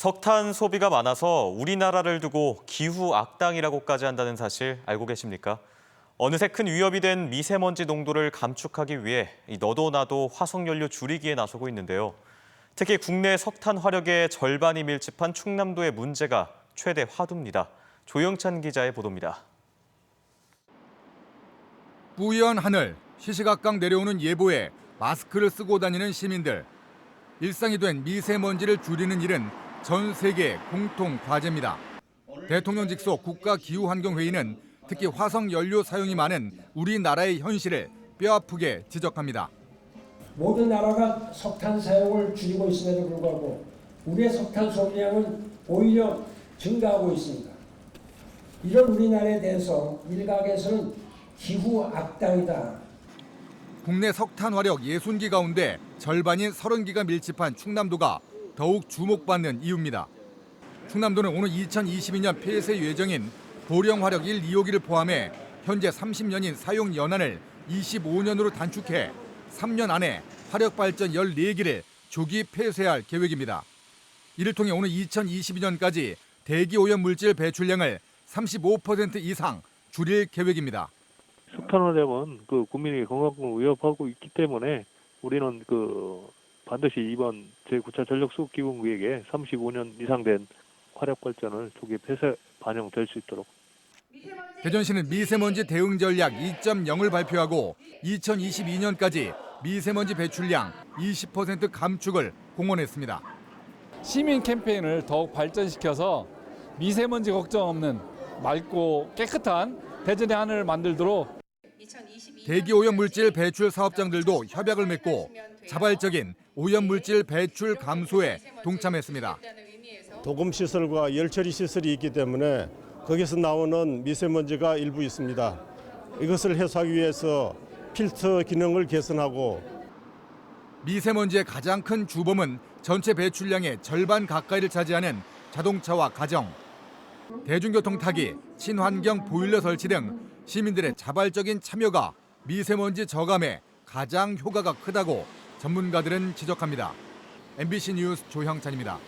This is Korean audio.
석탄 소비가 많아서 우리나라를 두고 기후 악당이라고까지 한다는 사실 알고 계십니까? 어느새 큰 위협이 된 미세먼지 농도를 감축하기 위해 이 너도 나도 화석연료 줄이기에 나서고 있는데요. 특히 국내 석탄 화력의 절반이 밀집한 충남도의 문제가 최대 화두입니다. 조영찬 기자의 보도입니다. 뿌연 하늘, 시시각각 내려오는 예보에 마스크를 쓰고 다니는 시민들. 일상이 된 미세먼지를 줄이는 일은 전 세계 공통 과제입니다. 대통령 직속 국가기후환경회의는 특히 화석 연료 사용이 많은 우리나라의 현실을 뼈아프게 지적합니다. 모든 나라가 석탄 사용을 줄이고 있음에도 불구하고 우리의 석탄 소비량은 오히려 증가하고 있습니다. 이런 우리나라에 대해서 일각에서는 기후 악당이다. 국내 석탄 화력 60기 가운데 절반인 30기가 밀집한 충남도가 더욱 주목받는 이유입니다. 충남도는 오늘 2022년 폐쇄 예정인 고령 화력 1, 2호기를 포함해 현재 30년인 사용 연한을 25년으로 단축해 3년 안에 화력 발전 14기를 조기 폐쇄할 계획입니다. 이를 통해 오는 2022년까지 대기 오염 물질 배출량을 35% 이상 줄일 계획입니다. 석탄화력은 그 국민의 건강을 위협하고 있기 때문에 우리는 그 반드시 이번 제9차 전력수급기금구역에 35년 이상 된 화력 발전을 조기 폐쇄 반영될 수 있도록 대전시는 미세먼지 대응 전략 2.0을 발표하고 2022년까지 미세먼지 배출량 20% 감축을 공언했습니다. 시민 캠페인을 더욱 발전시켜서 미세먼지 걱정 없는 맑고 깨끗한 대전의 하늘을 만들도록 대기 오염 물질 배출 사업장들도 협약을 맺고 자발적인 오염 물질 배출 감소에 동참했습니다. 도금 시설과 열처리 시설이 있기 때문에 거기서 나오는 미세먼지가 일부 있습니다. 이것을 해소하기 위해서 필터 기능을 개선하고 미세먼지의 가장 큰 주범은 전체 배출량의 절반 가까이를 차지하는 자동차와 가정, 대중교통 타기, 친환경 보일러 설치 등 시민들의 자발적인 참여가 미세먼지 저감에 가장 효과가 크다고 전문가들은 지적합니다. MBC 뉴스 조형찬입니다.